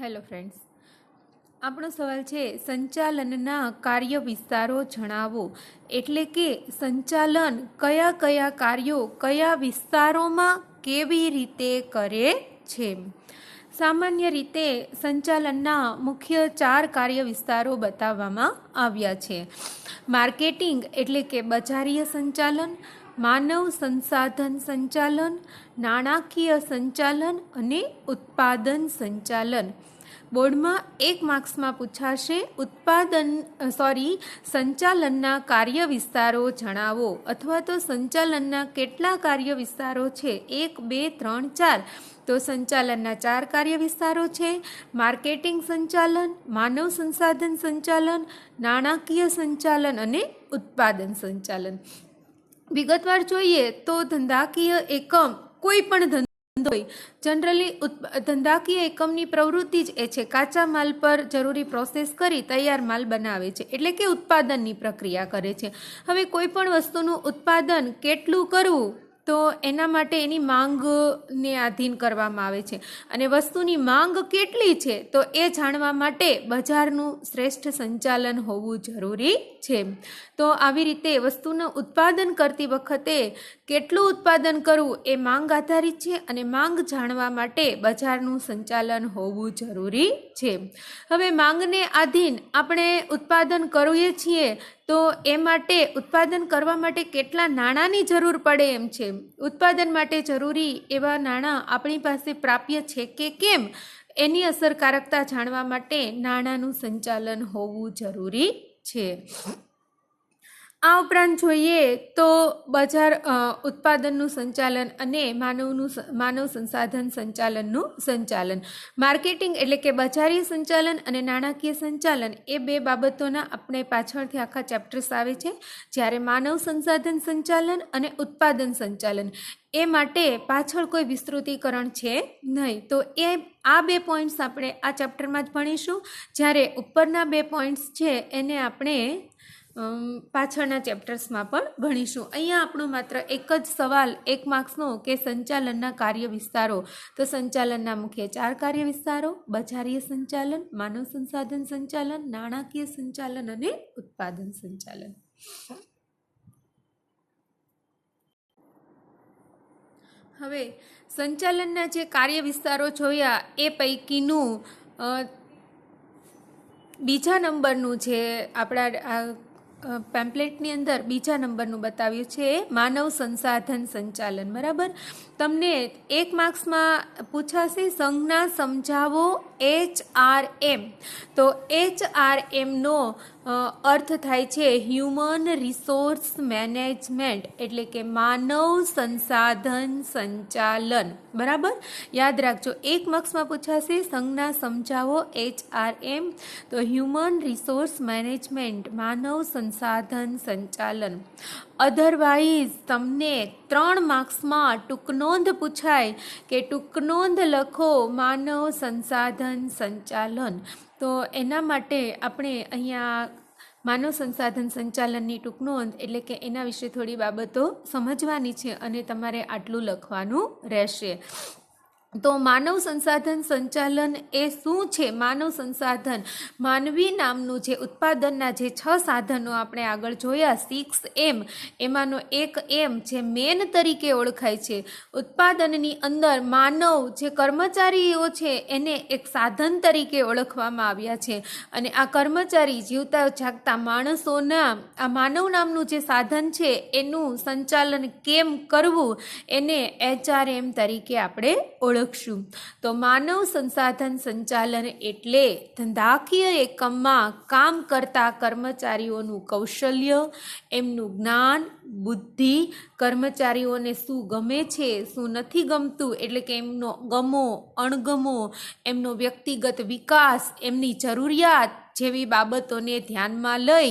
Hello friends આપણો સવાલ છે, સંચાલનના કાર્ય વિસ્તારો જણાવો. એટલે કે, સંચાલન કયા કયા કાર્યો કયા વિસ્તારોમાં કેવી રીતે કરે છે? સામાન્ય રીતે સંચાલનના મુખ્ય ચાર કાર્ય વિસ્તારો બતાવવામાં આવ્યા છે. માર્કેટિંગ એટલે કે બજારીય સંચાલન માનવ સંસાધન સંચાલન, નાણાકીય સંચાલન અને ઉત્પાદન સંચાલન. બોર્ડમાં એક માર્ક્સમાં પૂછાશે, ઉત્પાદન સોરી, સંચાલનના કાર્ય વિસ્તારો જણાવો અથવા તો સંચાલનના કેટલા કાર્ય વિસ્તારો છે? એક, બે, ત્રણ, ચાર. તો સંચાલનના ચાર કાર્ય વિસ્તારો છે. માર્કેટિંગ સંચાલન, માનવ સંસાધન સંચાલન, નાણાકીય સંચાલન અને ઉત્પાદન સંચાલન. વિગતવાર જોઈએ તો ધંધાકીય એકમ કોઈ પણ ધંધો હોય જનરલી ધંધાકીય એકમની પ્રવૃત્તિ જ એ છે, કાચા માલ પર જરૂરી પ્રોસેસ કરી તૈયાર માલ બનાવે છે, એટલે કે ઉત્પાદનની પ્રક્રિયા કરે છે. હવે કોઈ પણ વસ્તુનું ઉત્પાદન કેટલું કરવું તો એના માટે એની માંગને આધીન કરવામાં આવે છે. અને વસ્તુની માંગ કેટલી છે તો એ જાણવા માટે બજારનું શ્રેષ્ઠ સંચાલન હોવું જરૂરી છે. તો આવી રીતે વસ્તુનું ઉત્પાદન કરતી વખતે કેટલું ઉત્પાદન કરવું એ માંગ આધારિત છે અને માંગ જાણવા માટે બજારનું સંચાલન હોવું જરૂરી છે. હવે માંગને આધીન આપણે ઉત્પાદન કરીએ છીએ તો એ માટે ઉત્પાદન કરવા માટે કેટલા નાણાંની જરૂર પડે એમ છે. ઉત્પાદન માટે જરૂરી એવા નાણાં આપણી પાસે પ્રાપ્ય છે કે કેમ? એની અસરકારકતા જાણવા માટે નાણાંનું સંચાલન હોવું જરૂરી છે. આ ઉપરાંત જોઈએ તો બજાર ઉત્પાદનનું સંચાલન અને માનવનું માનવ સંસાધન સંચાલનનું સંચાલન. માર્કેટિંગ એટલે કે બજારીય સંચાલન અને નાણાકીય સંચાલન એ બે બાબતોના આપણે પાછળથી આખા ચેપ્ટર્સ આવે છે. જ્યારે માનવ સંસાધન સંચાલન અને ઉત્પાદન સંચાલન એ માટે પાછળ કોઈ વિસ્તૃતિકરણ છે નહીં. તો એ, આ બે પોઈન્ટ્સ આપણે આ ચેપ્ટરમાં જ ભણીશું. જ્યારે ઉપરના બે પોઈન્ટ્સ છે એને આપણે પાછળના ચેપ્ટર્સમાં પણ ભણીશું. અહીંયા આપણો માત્ર એક જ સવાલ, એક માર્ક્સનો, કે સંચાલનના કાર્ય વિસ્તારો? તો સંચાલનના મુખ્ય ચાર કાર્ય વિસ્તારો, બજારીય સંચાલન, માનવ સંસાધન સંચાલન, નાણાકીય સંચાલન અને ઉત્પાદન સંચાલન. હવે, સંચાલનના જે કાર્ય વિસ્તારો જોયા, એ પૈકીનું બીજા નંબરનું જે આપણા પેમ્પલેટની અંદર બીજા નંબરનું બતાવ્યું છે, માનવ સંસાધન સંચાલન, બરાબર? તમને એક માર્ક્સમાં પૂછાશે, સંજ્ઞા સમજાવો એચ આર એમ તો એચ આર એમનો અર્થ થાય છે હ્યુમન રિસોર્સ મેનેજમેન્ટ એટલે કે માનવ સંસાધન સંચાલન. બરાબર? યાદ રાખજો, એક માર્ક્સમાં પૂછાશે, સંજ્ઞા સમજાવો એચ આર એમ તો હ્યુમન રિસોર્સ મેનેજમેન્ટ માનવ સંસાધન સંચાલન. અધરવાઇઝ તમને ત્રણ માર્ક્સમાં ટૂંકનોંધ પૂછાય કે ટૂંકનોંધ લખો માનવ સંસાધન સંચાલન. તો એના માટે આપણે અહીંયા માનવ સંસાધન સંચાલનની ટૂંકનોંધ એટલે કે એના વિશે થોડી બાબતો સમજવાની છે અને તમારે આટલું લખવાનું રહેશે. તો માનવ સંસાધન સંચાલન એ શું છે? માનવ સંસાધન માનવી નામનું જે ઉત્પાદનના જે છ સાધનો આપણે આગળ જોયા સિક્સ એમ એમાંનો એક એમ જે મેન તરીકે ઓળખાય છે. ઉત્પાદનની અંદર માનવ જે કર્મચારીઓ છે એને એક સાધન તરીકે ઓળખવામાં આવ્યા છે. અને આ કર્મચારી જીવતા જાગતા માણસોના, આ માનવ નામનું જે સાધન છે એનું સંચાલન કેમ કરવું? એને એચઆરએમ તરીકે આપણે ઓળખ ઓળખશું તો માનવ સંસાધન સંચાલન એટલે ધંધાકીય એકમમાં કામ કરતા કર્મચારીઓનું કૌશલ્ય, એમનું જ્ઞાન, બુદ્ધિ કર્મચારીઓને શું ગમે છે, શું નથી ગમતું, એટલે કે એમનો ગમો, અણગમો, એમનો વ્યક્તિગત વિકાસ, એમની જરૂરિયાત જેવી બાબતોને ધ્યાનમાં લઈ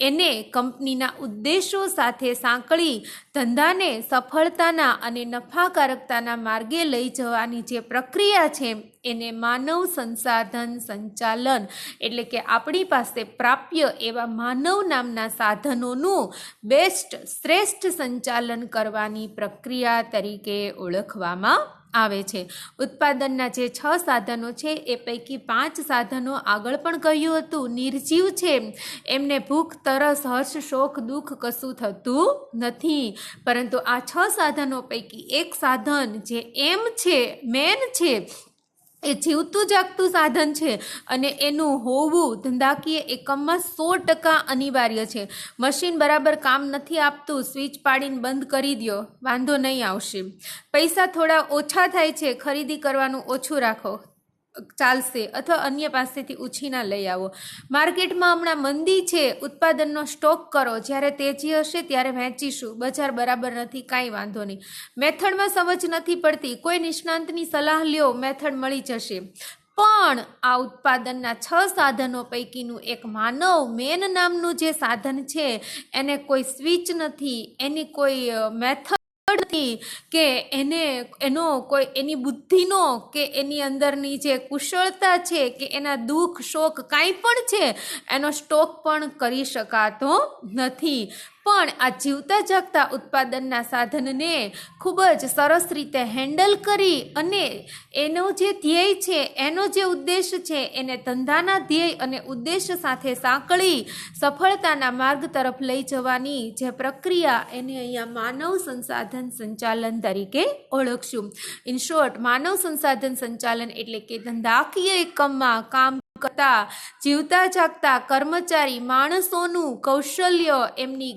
એને કંપનીના ઉદ્દેશો સાથે સાંકળી, ધંધાને સફળતાના અને નફાકારકતાના માર્ગે લઈ જવાની જે પ્રક્રિયા છે, એને માનવ સંસાધન સંચાલન એટલે કે આપણી પાસે પ્રાપ્ય એવા માનવ નામના સાધનોનું બેસ્ટ, શ્રેષ્ઠ સંચાલન કરવાની પ્રક્રિયા તરીકે ઓળખવામાં આવે છે. ઉત્પાદનના જે છ સાધનો છે, એ પૈકી પાંચ સાધનો આગળ પણ કહ્યું હતું. નિર્જીવ છે. એમને ભૂખ, તરસ, હર્ષ શોખ દુઃખ કશું થતું નથી. પરંતુ આ છ સાધનો પૈકી એક સાધન જે એમ છે, મેન છે એ જીવતું જાગતું સાધન છે અને એનું હોવું ધંધાકીય એકમમાં સો ટકા અનિવાર્ય છે. મશીન બરાબર કામ નથી આપતું, સ્વિચ પાડીને બંધ કરી દ્યો, વાંધો નહીં આવશે. પૈસા થોડા ઓછા થાય છે, ખરીદી કરવાનું ઓછું રાખો. ચાલશે અથવા અન્ય પાસેથી ઉછીના લઈ આવો. માર્કેટમાં હમણાં મંદી છે, ઉત્પાદનનો સ્ટોક કરો. જ્યારે તેજી હશે ત્યારે વેચીશું બજાર બરાબર નથી, કાંઈ વાંધો નહીં. મેથડમાં સમજ નથી પડતી. કોઈ નિષ્ણાંતની સલાહ લ્યો, મેથડ મળી જશે. પણ આ ઉત્પાદનના છ સાધનો પૈકીનું એક માનવ મેન નામનું જે સાધન છે, એને કોઈ સ્વિચ નથી. એની કોઈ મેથડ નથી કે એને, એનો કોઈ, એની બુદ્ધિનો કે એની અંદરની જે કુશળતા છે કે એના દુઃખ, શોક કાંઈ પણ છે, એનો સ્ટોક પણ કરી શકાતો નથી. પણ આ જીવતા જાગતા ઉત્પાદનના સાધનને ખૂબ જ સરસ રીતે હેન્ડલ કરી અને એનો જે ધ્યેય છે, એનો જે ઉદ્દેશ છે, એને ધંધાના ધ્યેય અને ઉદ્દેશ સાથે સાંકળી સફળતાના માર્ગ તરફ લઈ જવાની જે પ્રક્રિયા એને અહીંયા માનવ સંસાધન સંચાલન તરીકે ઓળખશું. ઇન શોર્ટ માનવ સંસાધન સંચાલન એટલે કે ધંધાકીય એકમમાં કામ કરતા જીવતા જાગતા કર્મચારી માણસોનું કૌશલ્ય, એમની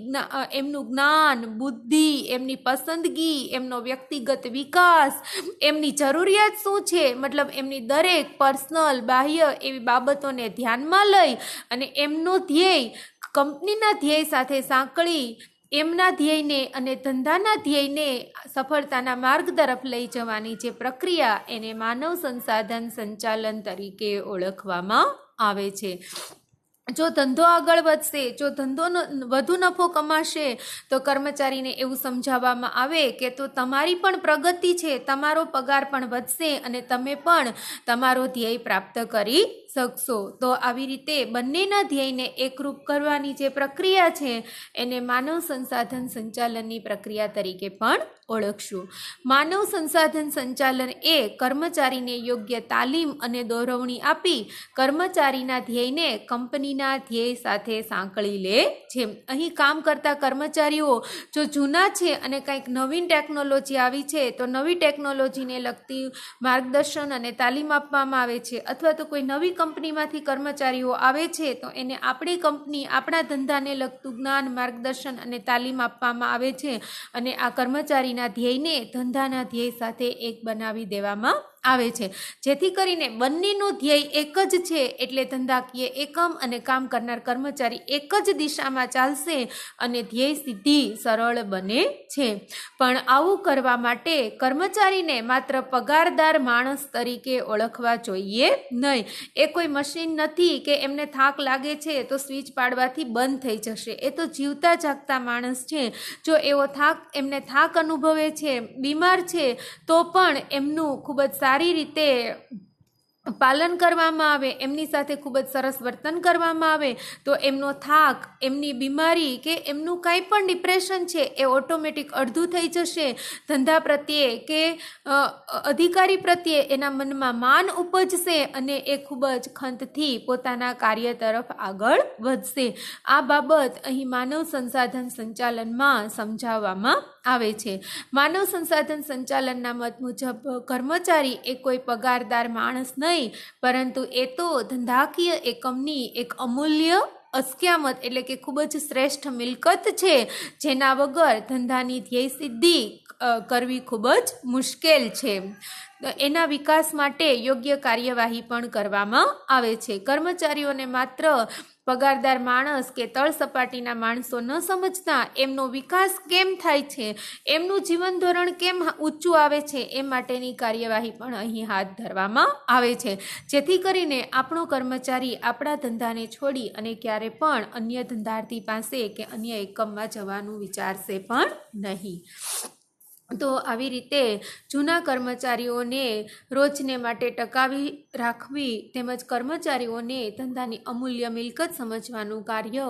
એમનું જ્ઞાન, બુદ્ધિ, એમની પસંદગી, એમનો વ્યક્તિગત વિકાસ, એમની જરૂરિયાત શું છે? મતલબ એમની દરેક પર્સનલ, બાહ્ય એવી બાબતોને ધ્યાનમાં લઈ અને એમનો ધ્યેય કંપનીના ધ્યેય સાથે સાંકળી એમના ધ્યેયને અને ધંધાના ધ્યેયને સફળતાના માર્ગ તરફ લઈ જવાની જે પ્રક્રિયા એને માનવ સંસાધન સંચાલન તરીકે ઓળખવામાં આવે છે. જો ધંધો આગળ વધશે, જો ધંધોનો વધુ નફો કમાશે, તો કર્મચારીને એવું સમજાવવામાં આવે કે તો તમારી પણ પ્રગતિ છે, તમારો પગાર પણ વધશે અને તમે પણ તમારો ધ્યેય પ્રાપ્ત કરી શકશો. તો આવી રીતે બંનેના ધ્યેયને એકરૂપ કરવાની જે પ્રક્રિયા છે, એને માનવ સંસાધન સંચાલનની પ્રક્રિયા તરીકે પણ ઓળખશું. માનવ સંસાધન સંચાલન એ કર્મચારીને યોગ્ય તાલીમ અને દોરવણી આપી કર્મચારીના ધ્યેયને કંપનીના ધ્યેય સાથે સાંકળી લે છે. અહીં કામ કરતા કર્મચારીઓ જો જૂના છે અને કંઈક નવીન ટેકનોલોજી આવી છે, તો નવી ટેકનોલોજીને લગતી માર્ગદર્શન અને તાલીમ આપવામાં આવે છે. અથવા તો કોઈ નવી કંપનીમાંથી કર્મચારીઓ આવે છે, તો એને આપણી કંપની આપણા ધંધાને લગતું જ્ઞાન, માર્ગદર્શન અને તાલીમ આપવામાં આવે છે. અને આ કર્મચારીના ધ્યેયને ધંધાના ધ્યેય સાથે એક બનાવી દેવામાં આવે છે. જેથી કરીને બંનેનું ધ્યેય એક જ છે એટલે ધંધાકીય એકમ અને કામ કરનાર કર્મચારી એક જ દિશામાં ચાલશે અને ધ્યેય સિદ્ધિ સરળ બને છે. પણ આવું કરવા માટે કર્મચારીને માત્ર પગારદાર માણસ તરીકે ઓળખવા જોઈએ નહીં. એ કોઈ મશીન નથી કે એમને થાક લાગે છે તો સ્વિચ પાડવાથી બંધ થઈ જશે. એ તો જીવતા જાગતા માણસ છે. જો એવો થાક, એમને થાક અનુભવે છે, બીમાર છે, તો પણ એમનું ખૂબ જ સારી રીતે પાલન કરવામાં આવે, એમની સાથે ખૂબ જ સરસ વર્તન કરવામાં આવે, તો એમનો થાક, એમની બીમારી કે એમનું કાંઈ પણ ડિપ્રેશન છે, એ ઓટોમેટિક અડધું થઈ જશે. ધંધા પ્રત્યે કે અધિકારી પ્રત્યે એના મનમાં માન ઉપજશે અને એ ખૂબ જ ખંતથી પોતાના કાર્ય તરફ આગળ વધશે. આ બાબત અહીં માનવ સંસાધન સંચાલનમાં સમજાવવામાં આવે છે. માનવ સંસાધન સંચાલનના મત મુજબ, કર્મચારી એ કોઈ પગારદાર માણસ નહીં, પરંતુ એ તો ધંધાકીય એકમની એક અમૂલ્ય અસ્ક્યામત એટલે કે ખૂબ જ શ્રેષ્ઠ મિલકત છે, જેના વગર ધંધાની ધ્યેય સિદ્ધિ કરવી ખૂબ જ મુશ્કેલ છે. એના વિકાસ માટે યોગ્ય કાર્યવાહી પણ કરવામાં આવે છે. કર્મચારીઓને માત્ર પગારદાર માણસ કે તળ સપાટીના માણસો ન સમજતા એમનો વિકાસ કેમ થાય છે? એમનું જીવન ધોરણ કેમ ઊંચું આવે છે? એ માટેની કાર્યવાહી પણ અહીં હાથ ધરવામાં આવે છે. જેથી કરીને આપણો કર્મચારી આપણા ધંધાને છોડી અને ક્યારે પણ અન્ય ધંધાર્થી પાસે કે અન્ય એકમમાં જવાનું વિચારશે પણ નહીં. તો આવી રીતે જૂના કર્મચારીઓને રોજને માટે ટકાવી રાખવી તેમજ કર્મચારીઓને ધંધાની અમૂલ્ય મિલકત સમજવાનું કાર્ય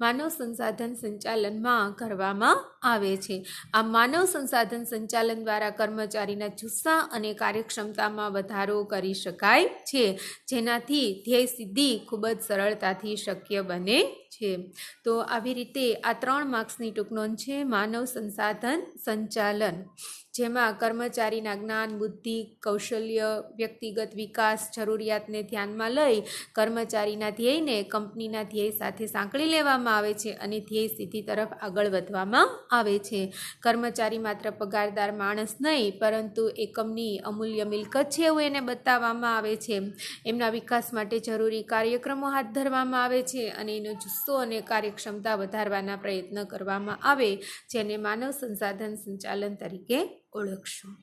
માનવ સંસાધન સંચાલનમાં કરવામાં આવે છે. આ માનવ સંસાધન સંચાલન દ્વારા કર્મચારીના જુસ્સા અને કાર્યક્ષમતામાં વધારો કરી શકાય છે, જેનાથી ધ્યેય સિદ્ધિ ખૂબ જ સરળતાથી શક્ય બને છે. તો આવી રીતે આ ત્રણ માર્ક્સની ટૂંક નોંધ છે, માનવ સંસાધન સંચાલન. જેમાં કર્મચારીના જ્ઞાન, બુદ્ધિ, કૌશલ્ય, વ્યક્તિગત વિકાસ જરૂરિયાતને ધ્યાનમાં લઈ કર્મચારીના ધ્યેયને કંપનીના ધ્યેય સાથે સાંકળી લેવામાં આવે છે અને ધ્યેય સિદ્ધિ તરફ આગળ વધવામાં આવે છે. કર્મચારી માત્ર પગારદાર માણસ નહીં, પરંતુ એકમની અમૂલ્ય મિલકત છે એવું એને બતાવવામાં આવે છે. એમના વિકાસ માટે જરૂરી કાર્યક્રમો હાથ ધરવામાં આવે છે અને એનો જુસ્સો અને કાર્યક્ષમતા વધારવાના પ્રયત્ન કરવામાં આવે, જેને માનવ સંસાધન સંચાલન તરીકે ઓળખશું.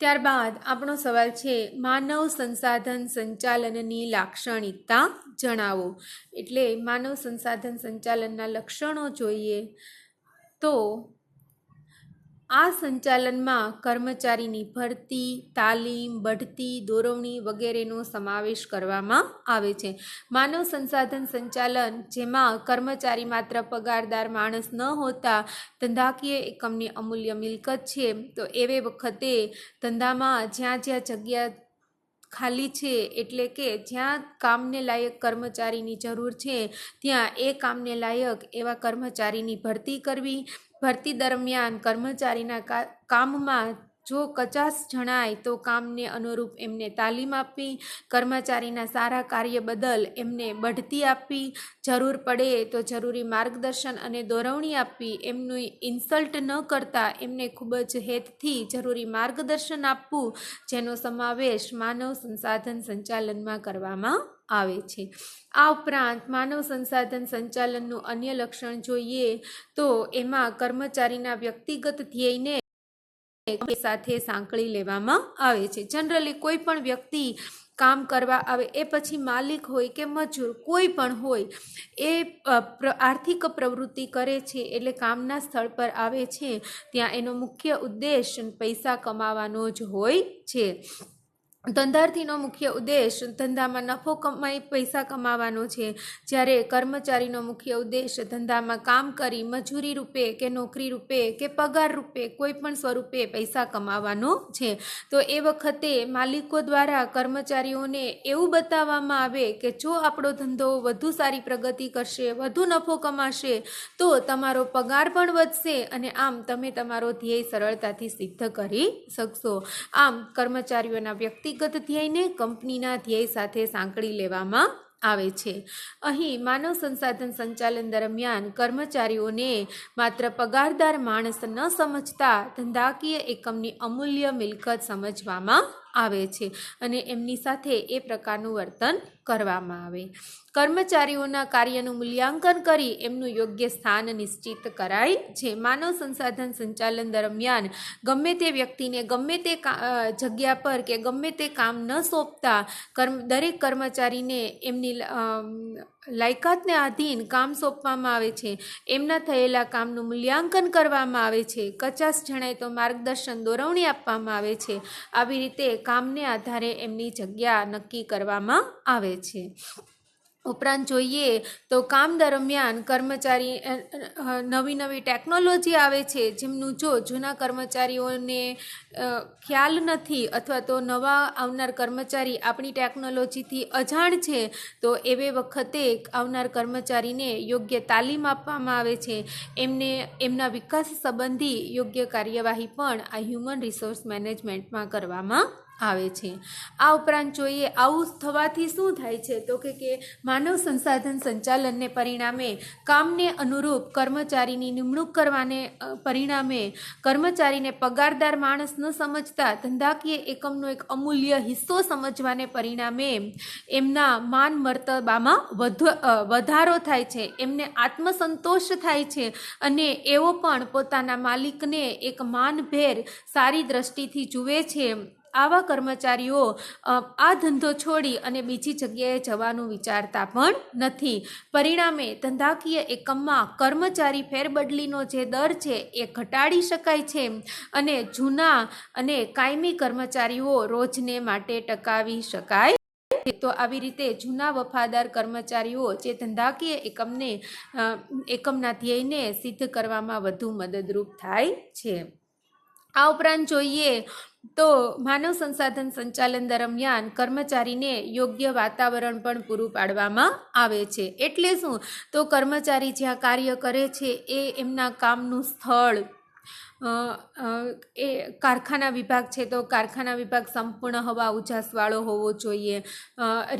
ત્યારબાદ આપણો સવાલ છે, માનવ સંસાધન સંચાલનની લાક્ષણિકતા જણાવો. એટલે માનવ સંસાધન સંચાલનના લક્ષણો જોઈએ તો આ સંચાલનમાં કર્મચારીની ભરતી, તાલીમ, બઢતી, દોરવણી વગેરેનો સમાવેશ કરવામાં આવે છે. માનવ સંસાધન સંચાલન, જેમાં કર્મચારી માત્ર પગારદાર માણસ ન હોતા, ધંધાકીય એકમની અમૂલ્ય મિલકત છે, તો એવે વખતે ધંધામાં જ્યાં જ્યાં જગ્યા ખાલી છે એટલે કે જ્યાં કામને લાયક કર્મચારીની જરૂર છે, ત્યાં એ કામને લાયક એવા કર્મચારીની ભરતી કરવી. ભરતી દરમિયાન કર્મચારીના કામમાં જો કચાસ જણાય તો કામને અનુરૂપ એમને તાલીમ આપવી કર્મચારીના સારા કાર્ય બદલ એમને બઢતી આપવી જરૂર પડે તો જરૂરી માર્ગદર્શન અને દોરવણી આપવી એમનું ઇન્સલ્ટ ન કરતા એમને ખૂબ જ હેતથી જરૂરી માર્ગદર્શન આપવું, જેનો સમાવેશ માનવ સંસાધન સંચાલનમાં કરવામાં આવે છે. આ ઉપરાંત માનવ સંસાધન સંચાલનનું અન્ય લક્ષણ જોઈએ તો એમાં કર્મચારીના વ્યક્તિગત ધ્યેયને સાથે સાંકળી લેવામાં આવે છે. જનરલી કોઈ પણ વ્યક્તિ કામ કરવા આવે એ પછી માલિક હોય કે મજૂર કોઈ પણ હોય, એ આર્થિક પ્રવૃત્તિ કરે છે એટલે કામના સ્થળ પર આવે છે, ત્યાં એનો મુખ્ય ઉદ્દેશ પૈસા કમાવાનો જ હોય છે. ધંધાર્થીનો મુખ્ય ઉદ્દેશ ધંધામાં નફો કમાઈ, પૈસા કમાવાનો છે. જ્યારે કર્મચારીનો મુખ્ય ઉદ્દેશ ધંધામાં કામ કરી, મજૂરી રૂપે કે નોકરી રૂપે કે પગાર રૂપે કોઈ પણ સ્વરૂપે પૈસા કમાવાનો છે. તો એ વખતે માલિકો દ્વારા કર્મચારીઓને એવું બતાવવામાં આવે કે જો આપણો ધંધો વધુ સારી પ્રગતિ કરશે, વધુ નફો કમાશે, તો તમારો પગાર પણ વધશે અને આમ તમે તમારો ધ્યેય સરળતાથી સિદ્ધ કરી શકશો. આમ કર્મચારીઓના વ્યક્તિગત ધ્યેયને કંપનીના ધ્યેય સાથે સાંકળી લેવામાં આવે છે. અહીં માનવ સંસાધન સંચાલન દરમિયાન કર્મચારીઓને માત્ર પગારદાર માણસ ન સમજતા ધંધાકીય એકમની અમૂલ્ય મિલકત સમજવામાં આવે છે અને એમની સાથે એ પ્રકારનું વર્તન કરવામાં આવે. કર્મચારીઓના કાર્યનું મૂલ્યાંકન કરી એમનું યોગ્ય સ્થાન નિશ્ચિત કરાય. છે માનવ સંસાધન સંચાલન દરમિયાન ગમે તે વ્યક્તિને ગમે તે જગ્યા પર કે ગમે તે કામ ન સોંપતા કર્મ, દરેક કર્મચારીને એમની લાયકાતને આધીન કામ સોંપવામાં આવે છે. એમના થયેલા કામનું મૂલ્યાંકન કરવામાં આવે છે. કચાસ જણાય તો માર્ગદર્શન દોરવણી આપવામાં આવે છે. આવી રીતે કામને આધારે એમની જગ્યા નક્કી કરવામાં આવે છે. ઉપરાંત જોઈએ તો કામ દરમિયાન કર્મચારી નવી નવી ટેકનોલોજી આવે છે, જેમનું જો જૂના કર્મચારીઓને ખ્યાલ નથી અથવા તો નવા આવનાર કર્મચારી આપણી ટેકનોલોજીથી અજાણ છે, તો એવે વખતે આવનાર કર્મચારીને યોગ્ય તાલીમ આપવામાં આવે છે. એમને, એમના વિકાસ સંબંધી યોગ્ય કાર્યવાહી પણ આ હ્યુમન રિસોર્સ મેનેજમેન્ટમાં કરવામાં આવે છે. આ ઉપરાંત જોઈએ આવું થવાથી શું થાય છે? તો કે કે માનવ સંસાધન સંચાલનને પરિણામે કામને અનુરૂપ કર્મચારીની નિમણૂક કરવાને પરિણામે કર્મચારીને પગારદાર માણસ ન સમજતા ધંધાકીય એકમનો એક અમૂલ્ય હિસ્સો સમજવાને પરિણામે એમના માન મર્તબામાં વધ વધારો થાય છે. એમને આત્મસંતોષ થાય છે અને એવો પણ પોતાના માલિકને એક માનભેર સારી દ્રષ્ટિથી જુએ છે. આવા કર્મચારીઓ આ ધંધો છોડી અને બીજી જગ્યાએ જવાનું વિચારતા પણ નથી. પરિણામે ધંધાકીય એકમમાં કર્મચારી ફેરબદલીનો જે દર છે એ ઘટાડી શકાય છે અને જૂના અને કાયમી કર્મચારીઓ રોજને માટે ટકાવી શકાય તો આવી રીતે જૂના વફાદાર કર્મચારીઓ જે ધંધાકીય એકમને એકમના ધ્યેયને સિદ્ધ કરવામાં વધુ મદદરૂપ થાય છે. આ ઉપરાંત જોઈએ તો માનવ સંસાધન સંચાલન દરમિયાન કર્મચારીને યોગ્ય વાતાવરણ પણ પૂરું પાડવામાં આવે છે. એટલે શું? તો કર્મચારી જ્યાં કાર્ય કરે છે, એ એમના કામનું સ્થળ એ કારખાના વિભાગ છે તો કારખાના વિભાગ સંપૂર્ણ હવા ઉજાસવાળો હોવો જોઈએ.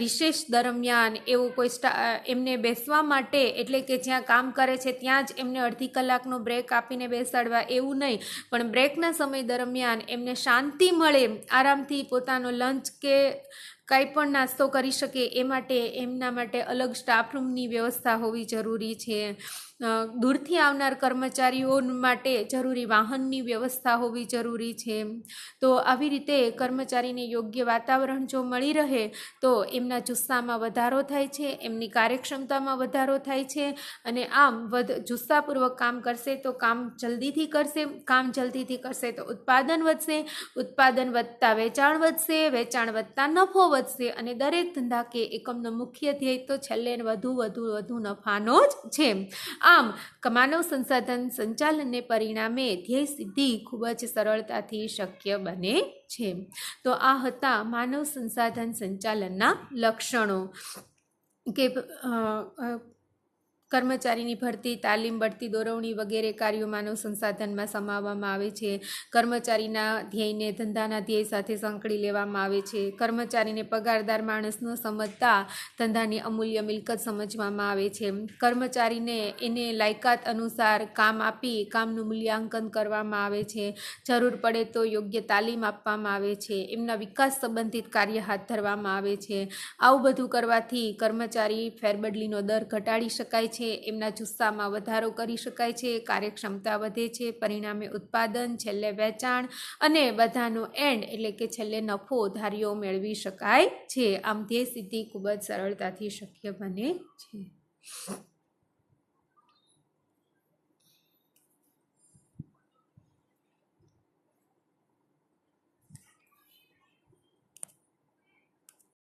રિશેષ દરમિયાન એવું કોઈ સ્ટા એમને બેસવા માટે એટલે કે જ્યાં કામ કરે છે ત્યાં જ એમને અડધી કલાકનો બ્રેક આપીને બેસાડવા એવું નહીં. પણ બ્રેકના સમય દરમિયાન એમને શાંતિ મળે, આરામથી પોતાનો લંચ કે કંઈ પણ નાસ્તો કરી શકે એ માટે, એમના માટે અલગ સ્ટાફ રૂમની વ્યવસ્થા હોવી જરૂરી છે. દૂરથી આવનાર કર્મચારીઓ માટે જરૂરી વાહનની વ્યવસ્થા હોવી જરૂરી છે. તો આવી રીતે કર્મચારીને યોગ્ય વાતાવરણ જો મળી રહે, તો એમના જુસ્સામાં વધારો થાય છે, એમની કાર્યક્ષમતામાં વધારો થાય છે અને આમ વધ જુસ્સાપૂર્વક કામ કરશે તો કામ જલ્દીથી કરશે, કામ જલ્દીથી કરશે તો ઉત્પાદન વધશે, ઉત્પાદન વધતા વેચાણ વધશે, વેચાણ વધતા નફો વધશે અને દરેક ધંધા કે એકમનો મુખ્ય ધ્યેય તો છેલ્લે વધુ વધુ વધુ નફાનો જ છે. આમ માનવ સંસાધન સંચાલનને પરિણામે ધ્યેય સિદ્ધિ ખૂબ જ સરળતાથી શક્ય બને છે. તો આ હતા માનવ સંસાધન સંચાલનના લક્ષણો. કે કર્મચારીની ભરતી, તાલીમ બઢતી દોરવણી વગેરે કાર્યો માનવ સંસાધનમાં સમાવવામાં આવે છે. કર્મચારીના ધ્યેયને ધંધાના ધ્યેય સાથે સંકળી લેવામાં આવે છે. કર્મચારીને પગારદાર માણસ ન સમજતા ધંધાની અમૂલ્ય મિલકત સમજવામાં આવે છે. કર્મચારીને એને લાયકાત અનુસાર કામ આપી કામનું મૂલ્યાંકન કરવામાં આવે છે. જરૂર પડે તો યોગ્ય તાલીમ આપવામાં આવે છે. એમના વિકાસ સંબંધિત કાર્ય હાથ ધરવામાં આવે છે. આવું બધું કરવાથી કર્મચારી ફેરબદલીનો દર ઘટાડી શકાય છે. એમના જુસ્સામાં વધારો કરી શકાય છે, કાર્યક્ષમતા વધે છે, પરિણામે ઉત્પાદન, છેલ્લે વેચાણ અને બધાનો એન્ડ એટલે કે છેલ્લે નફો ધાર્યો મેળવી શકાય છે. આમ ધ્યેય સિદ્ધિ ખૂબ જ સરળતાથી શક્ય બને છે.